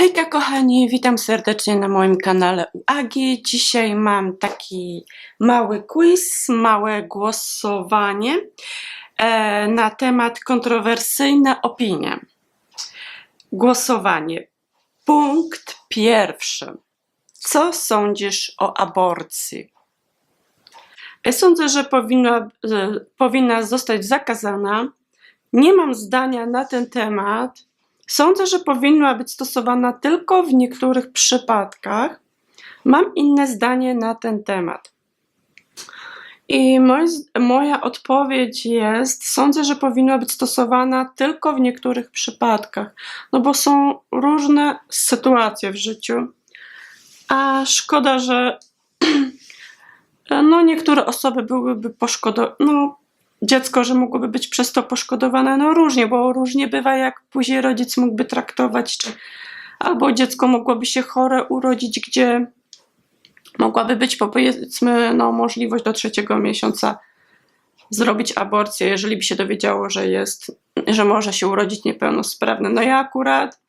Hejka kochani, witam serdecznie na moim kanale u Agi. Dzisiaj mam taki mały quiz, małe głosowanie e, na temat kontrowersyjne opinie. Głosowanie. Punkt pierwszy. Co sądzisz o aborcji? E, Sądzę, że powinna, e, powinna zostać zakazana. Nie mam zdania na ten temat. Sądzę, że powinna być stosowana tylko w niektórych przypadkach. Mam inne zdanie na ten temat. I moj, moja odpowiedź jest: sądzę, że powinna być stosowana tylko w niektórych przypadkach, no bo są różne sytuacje w życiu. A szkoda, że no, niektóre osoby byłyby poszkodowane. No, dziecko, że mogłoby być przez to poszkodowane, no różnie, bo różnie bywa, jak później rodzic mógłby traktować, czy albo dziecko mogłoby się chore urodzić, gdzie mogłaby być powiedzmy no, możliwość do trzeciego miesiąca zrobić aborcję, jeżeli by się dowiedziało, że jest, że może się urodzić niepełnosprawny. No ja akurat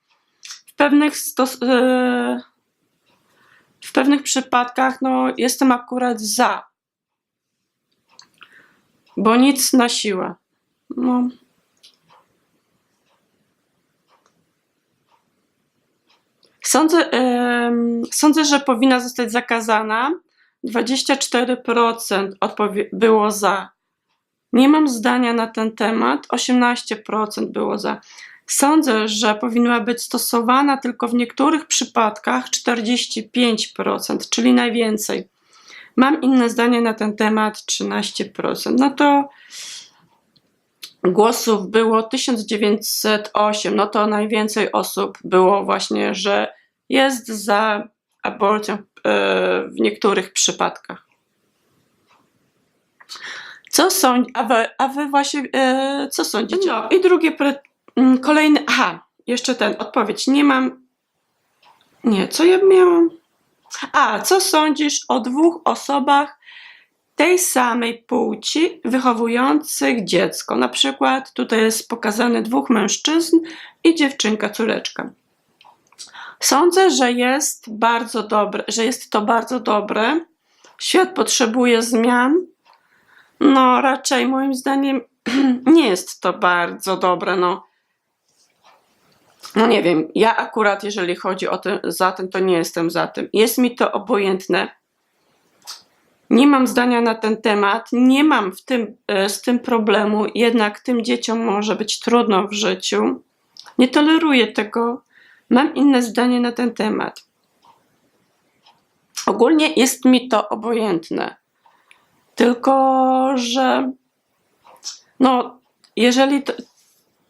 w pewnych stos- e, w pewnych przypadkach no, jestem akurat za bo nic na siłę. No. Sądzę, em, sądzę, że powinna zostać zakazana. 24% odpowie- było za. Nie mam zdania na ten temat. 18% było za. Sądzę, że powinna być stosowana tylko w niektórych przypadkach 45%, czyli najwięcej. Mam inne zdanie na ten temat 13%. No to głosów było 1908. No to najwięcej osób było właśnie, że jest za aborcją e, w niektórych przypadkach. Co sądzi, a wy, a wy właśnie, e, co sądzicie? No i drugie, mm, kolejny, aha, jeszcze ten, odpowiedź. Nie mam, nie, co ja miałam? A co sądzisz o dwóch osobach tej samej płci wychowujących dziecko? Na przykład tutaj jest pokazane dwóch mężczyzn i dziewczynka, córeczka. Sądzę, że jest bardzo dobre, że jest to bardzo dobre. Świat potrzebuje zmian. No, raczej moim zdaniem nie jest to bardzo dobre. No, no nie wiem, ja akurat, jeżeli chodzi o tym, za tym, to nie jestem za tym. Jest mi to obojętne. Nie mam zdania na ten temat, nie mam w tym, e, z tym problemu, jednak tym dzieciom może być trudno w życiu. Nie toleruję tego. Mam inne zdanie na ten temat. Ogólnie jest mi to obojętne. Tylko, że no, jeżeli to,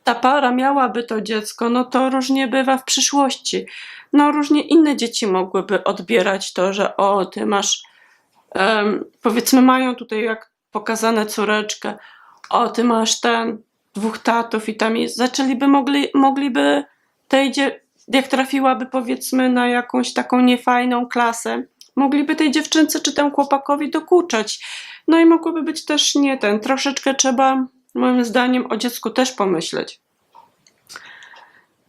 ta para miałaby to dziecko, no to różnie bywa w przyszłości. No różnie inne dzieci mogłyby odbierać to, że o, ty masz, um, powiedzmy mają tutaj jak pokazane córeczkę, o, ty masz ten, dwóch tatów i tam jest, zaczęliby, mogli, mogliby tej, jak trafiłaby powiedzmy na jakąś taką niefajną klasę, mogliby tej dziewczynce czy temu chłopakowi dokuczać. No i mogłoby być też nie ten, troszeczkę trzeba moim zdaniem o dziecku też pomyśleć.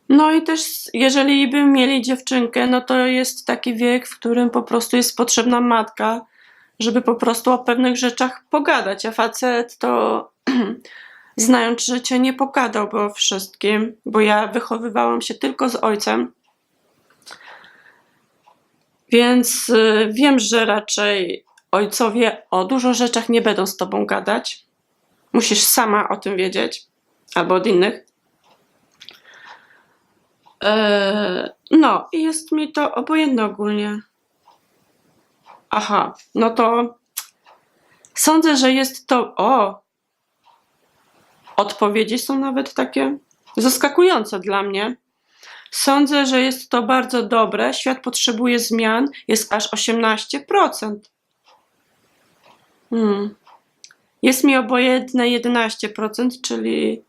No i też, jeżeli by mieli dziewczynkę, no to jest taki wiek, w którym po prostu jest potrzebna matka, żeby po prostu o pewnych rzeczach pogadać, a facet to znając życie nie pogadałby o wszystkim, bo ja wychowywałam się tylko z ojcem. Więc y, wiem, że raczej ojcowie o dużo rzeczach nie będą z tobą gadać. Musisz sama o tym wiedzieć, albo od innych. Eee, no, i jest mi to obojętne ogólnie. Aha, no to sądzę, że jest to. O! Odpowiedzi są nawet takie zaskakujące dla mnie. Sądzę, że jest to bardzo dobre. Świat potrzebuje zmian. Jest aż 18%. Hmm. Jest mi obojętne 11%, czyli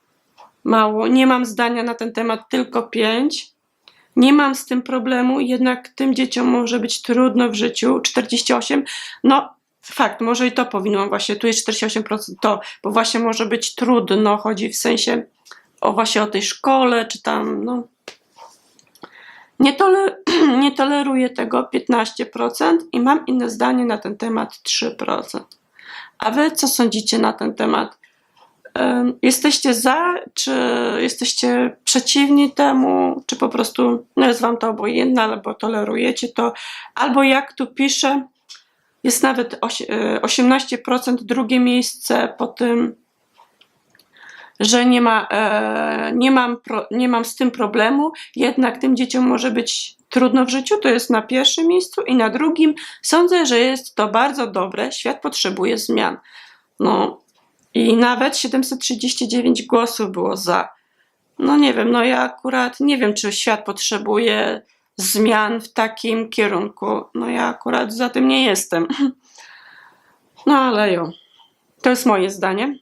mało. Nie mam zdania na ten temat, tylko 5. Nie mam z tym problemu, jednak tym dzieciom może być trudno w życiu. 48, no fakt, może i to powinnam właśnie, tu jest 48% to, bo właśnie może być trudno, chodzi w sensie o właśnie o tej szkole, czy tam, no. Nie, tole, nie toleruję tego 15% i mam inne zdanie na ten temat 3%. A wy co sądzicie na ten temat? Em, Jesteście za, czy jesteście przeciwni temu, czy po prostu no jest wam to obojętne, albo tolerujecie to, albo jak tu pisze, jest nawet osie- e, 18% drugie miejsce po tym, że nie, ma, e, nie, mam nie mam z tym problemu, jednak tym dzieciom może być trudno w życiu, to jest na pierwszym miejscu i na drugim sądzę, że jest to bardzo dobre, świat potrzebuje zmian. No i nawet 739 głosów było za. No nie wiem, no ja akurat nie wiem, czy świat potrzebuje zmian w takim kierunku. No ja akurat za tym nie jestem. No ale jo, to jest moje zdanie.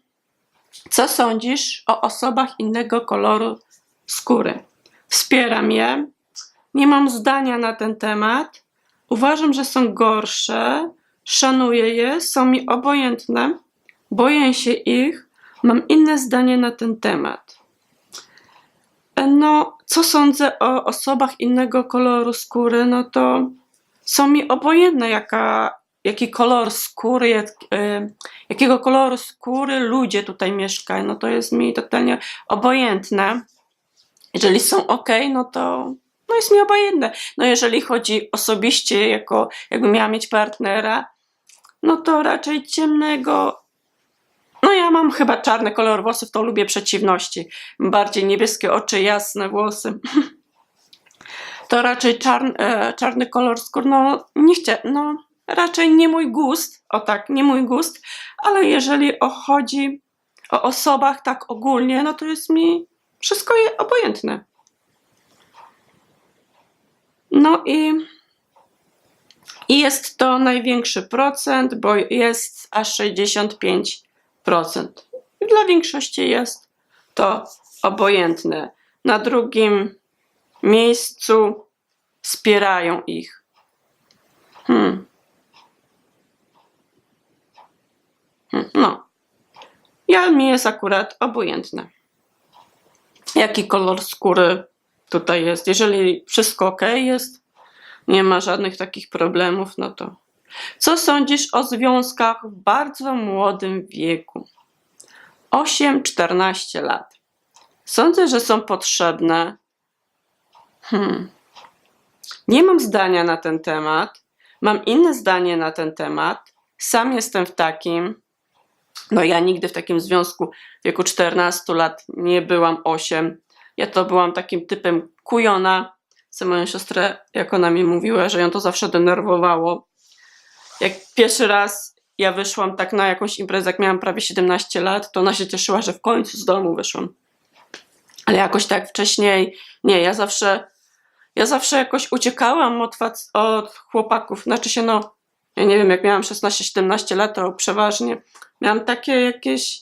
Co sądzisz o osobach innego koloru skóry? Wspieram je. Nie mam zdania na ten temat. Uważam, że są gorsze. Szanuję je, są mi obojętne. Boję się ich. Mam inne zdanie na ten temat. No, co sądzę o osobach innego koloru skóry? No to są mi obojętne, jaka, jaki kolor skóry, jak, e, jakiego koloru skóry ludzie tutaj mieszkają. No to jest mi totalnie obojętne. Jeżeli są ok, no to no jest mi obojętne. No jeżeli chodzi osobiście, jako jakbym miała mieć partnera, no to raczej ciemnego. No ja mam chyba czarny kolor włosów, to lubię przeciwności. Bardziej niebieskie oczy, jasne włosy. To raczej czarn, e, czarny kolor skóry, no nie chcia, no raczej nie mój gust, o tak, nie mój gust, ale jeżeli o, chodzi o osobach tak ogólnie, no to jest mi wszystko je obojętne. No i, i jest to największy procent, bo jest aż 65%. Dla większości jest to obojętne. Na drugim miejscu wspierają ich. Hmm. Hmm, No. Ja mi jest akurat obojętne. Jaki kolor skóry tutaj jest? Jeżeli wszystko ok jest, nie ma żadnych takich problemów, no to. Co sądzisz o związkach w bardzo młodym wieku? 8-14 lat. Sądzę, że są potrzebne. Hmm. Nie mam zdania na ten temat. Mam inne zdanie na ten temat. Sam jestem w takim. No ja nigdy w takim związku w wieku 14 lat nie byłam 8. Ja to byłam takim typem kujona. Co moją siostrę, jak ona mi mówiła, że ją to zawsze denerwowało. Jak pierwszy raz ja wyszłam tak na jakąś imprezę, jak miałam prawie 17 lat, to ona się cieszyła, że w końcu z domu wyszłam. Ale jakoś tak wcześniej, nie, ja zawsze, ja zawsze jakoś uciekałam od, od chłopaków. Znaczy się, no, ja nie wiem, jak miałam 16-17 lat, to przeważnie miałam takie jakieś,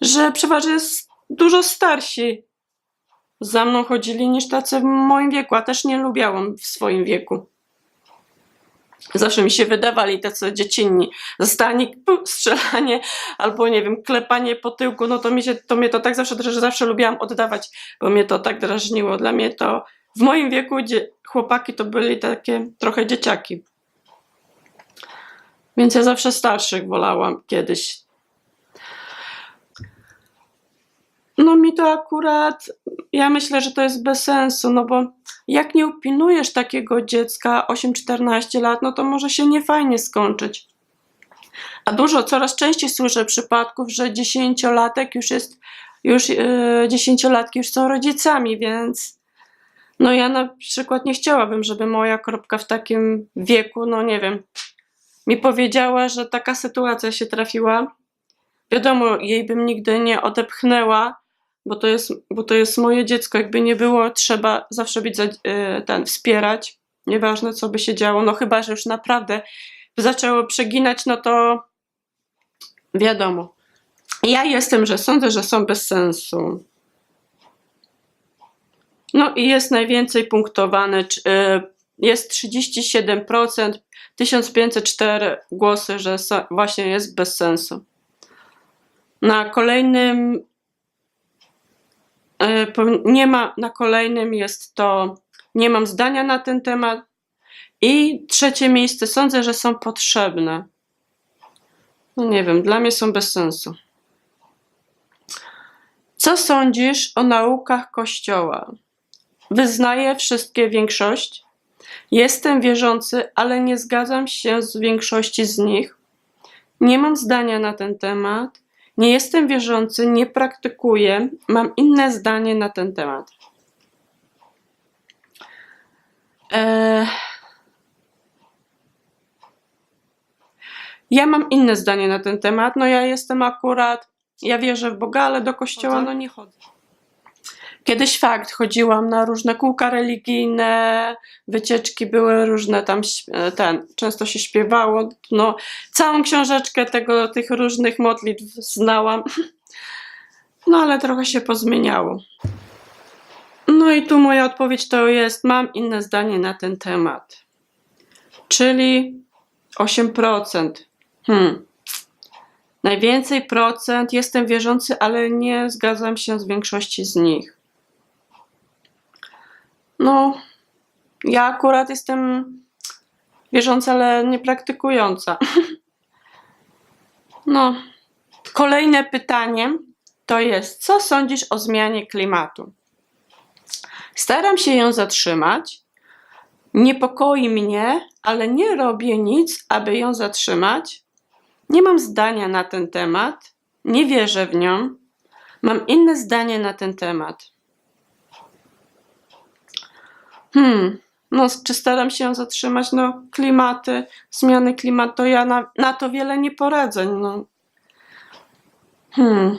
że przeważnie jest dużo starsi za mną chodzili niż tacy w moim wieku, a też nie lubiałam w swoim wieku. Zawsze mi się wydawali tacy dziecinni. Zostanie pu, strzelanie albo nie wiem, klepanie po tyłku, no to, mi się, to mnie to tak zawsze, że zawsze lubiłam oddawać, bo mnie to tak drażniło. Dla mnie to w moim wieku chłopaki to byli takie trochę dzieciaki. Więc ja zawsze starszych wolałam kiedyś. No mi to akurat, ja myślę, że to jest bez sensu, no bo jak nie upilnujesz takiego dziecka 8-14 lat, no to może się niefajnie skończyć. A dużo, coraz częściej słyszę przypadków, że dziesięciolatek już jest, już yy, dziesięciolatki już są rodzicami, więc no ja na przykład nie chciałabym, żeby moja kropka w takim wieku, no nie wiem, mi powiedziała, że taka sytuacja się trafiła. Wiadomo, jej bym nigdy nie odepchnęła, bo to jest, bo to jest moje dziecko. Jakby nie było, trzeba zawsze być za, y, ten, wspierać. Nieważne, co by się działo. No chyba, że już naprawdę zaczęło przeginać, no to wiadomo. Ja jestem, że sądzę, że są bez sensu. No i jest najwięcej punktowane. y, Jest 37%, 1504 głosy, że właśnie jest bez sensu. Na kolejnym e, nie ma, na kolejnym jest to nie mam zdania na ten temat. I trzecie miejsce, sądzę, że są potrzebne. No nie wiem, dla mnie są bez sensu. Co sądzisz o naukach Kościoła? Wyznaję wszystkie większość. Jestem wierzący, ale nie zgadzam się z większości z nich. Nie mam zdania na ten temat. Nie jestem wierzący, nie praktykuję. Mam inne zdanie na ten temat. Eee... Ja mam inne zdanie na ten temat. No ja jestem akurat, ja wierzę w Boga, ale do kościoła no nie chodzę. Kiedyś fakt, chodziłam na różne kółka religijne, wycieczki były różne, tam e, ten, często się śpiewało, no całą książeczkę tego, tych różnych modlitw znałam, no ale trochę się pozmieniało. No i tu moja odpowiedź to jest, mam inne zdanie na ten temat, czyli 8%. Hmm. Najwięcej procent jestem wierzący, ale nie zgadzam się z większości z nich. No, ja akurat jestem wierząca, ale nie praktykująca. No, kolejne pytanie to jest, co sądzisz o zmianie klimatu? Staram się ją zatrzymać. Niepokoi mnie, ale nie robię nic, aby ją zatrzymać. Nie mam zdania na ten temat, nie wierzę w nią. Mam inne zdanie na ten temat. Hmm, no czy staram się zatrzymać? No, klimaty, zmiany klimatu, ja na, na to wiele nie poradzę. No. Hmm,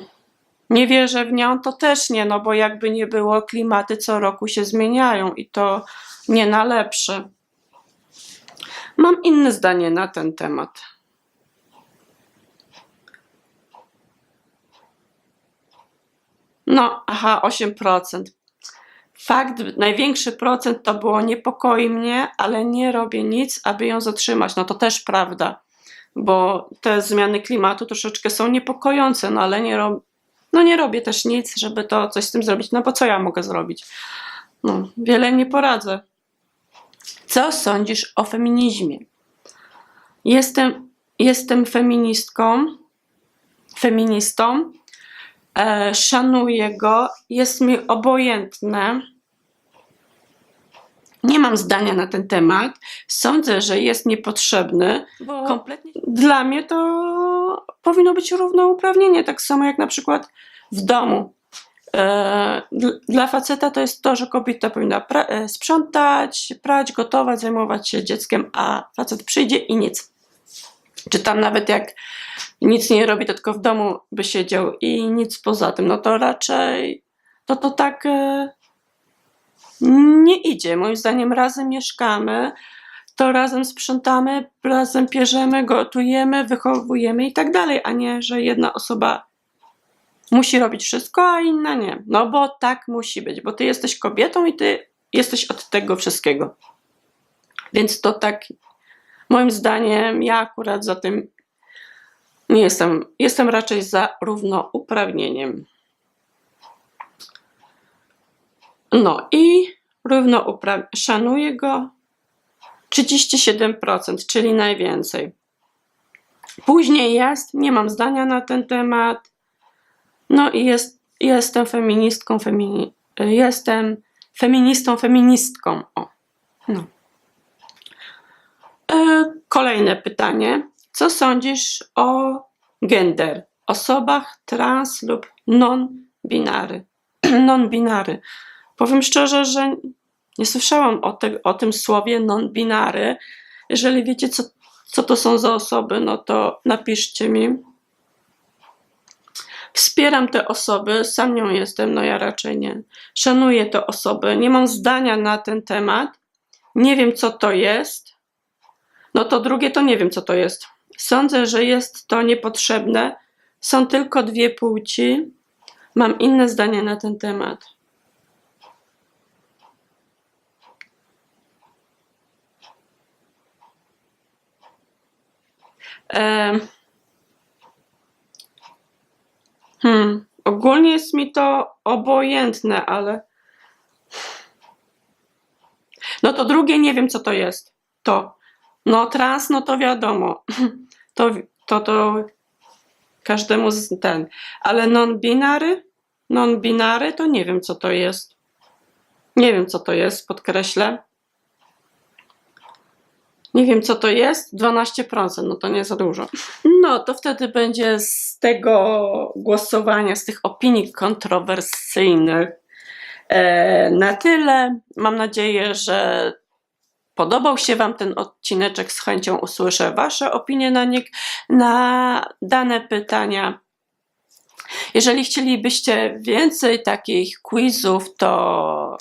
nie wierzę w nią, to też nie, no bo jakby nie było, klimaty co roku się zmieniają i to nie na lepsze. Mam inne zdanie na ten temat. No, aha, 8%. Fakt, największy procent to było niepokoi mnie, ale nie robię nic, aby ją zatrzymać. No to też prawda, bo te zmiany klimatu troszeczkę są niepokojące, no ale nie, rob, no nie robię też nic, żeby to coś z tym zrobić. No bo co ja mogę zrobić? No, wiele nie poradzę. Co sądzisz o feminizmie? Jestem, jestem feministką, feministą, e, szanuję go, jest mi obojętne. Nie mam zdania na ten temat. Sądzę, że jest niepotrzebny, bo kompletnie dla mnie to powinno być równouprawnienie, tak samo jak na przykład w domu. E, dl- Dla faceta to jest to, że kobieta powinna pra- e, sprzątać, prać, gotować, zajmować się dzieckiem, a facet przyjdzie i nic. Czy tam nawet jak nic nie robi, to tylko w domu by siedział i nic poza tym, no to raczej to to tak e, nie idzie. Moim zdaniem razem mieszkamy, to razem sprzątamy, razem pierzemy, gotujemy, wychowujemy i tak dalej, a nie, że jedna osoba musi robić wszystko, a inna nie. No bo tak musi być, bo ty jesteś kobietą i ty jesteś od tego wszystkiego. Więc to tak, moim zdaniem, ja akurat za tym nie jestem. Jestem raczej za równouprawnieniem. No i równouprawnienie. Szanuję go 37%, czyli najwięcej. Później jest, nie mam zdania na ten temat. No i jest, jestem feministką, femini, jestem feministą, feministką. O, no. E, kolejne pytanie. Co sądzisz o gender, osobach trans lub non-binary? non-binary. Powiem szczerze, że nie słyszałam o, te, o tym słowie non-binary. Jeżeli wiecie, co, co to są za osoby, no to napiszcie mi. Wspieram te osoby, sam nią jestem, no ja raczej nie. Szanuję te osoby, nie mam zdania na ten temat. Nie wiem, co to jest. No to drugie to nie wiem, co to jest. Sądzę, że jest to niepotrzebne. Są tylko dwie płci. Mam inne zdanie na ten temat. Hmm, ogólnie jest mi to obojętne, ale No to drugie nie wiem, co to jest. To. No trans, no to wiadomo. To, to, to każdemu z ten. Ale non-binary? Non-binary to nie wiem, co to jest. Nie wiem, co to jest, podkreślę. Nie wiem, co to jest. 12%, no to nie za dużo. No, to wtedy będzie z tego głosowania, z tych opinii kontrowersyjnych e, na tyle. Mam nadzieję, że podobał się Wam ten odcineczek. Z chęcią usłyszę Wasze opinie na, nie, na dane pytania. Jeżeli chcielibyście więcej takich quizów, to,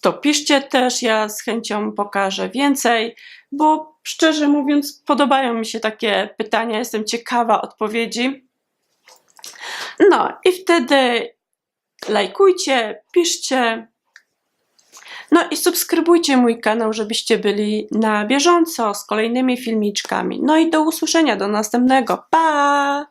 to piszcie też. Ja z chęcią pokażę więcej, bo szczerze mówiąc, podobają mi się takie pytania. Jestem ciekawa odpowiedzi. No i wtedy lajkujcie, piszcie. No i subskrybujcie mój kanał, żebyście byli na bieżąco z kolejnymi filmiczkami. No i do usłyszenia, do następnego. Pa!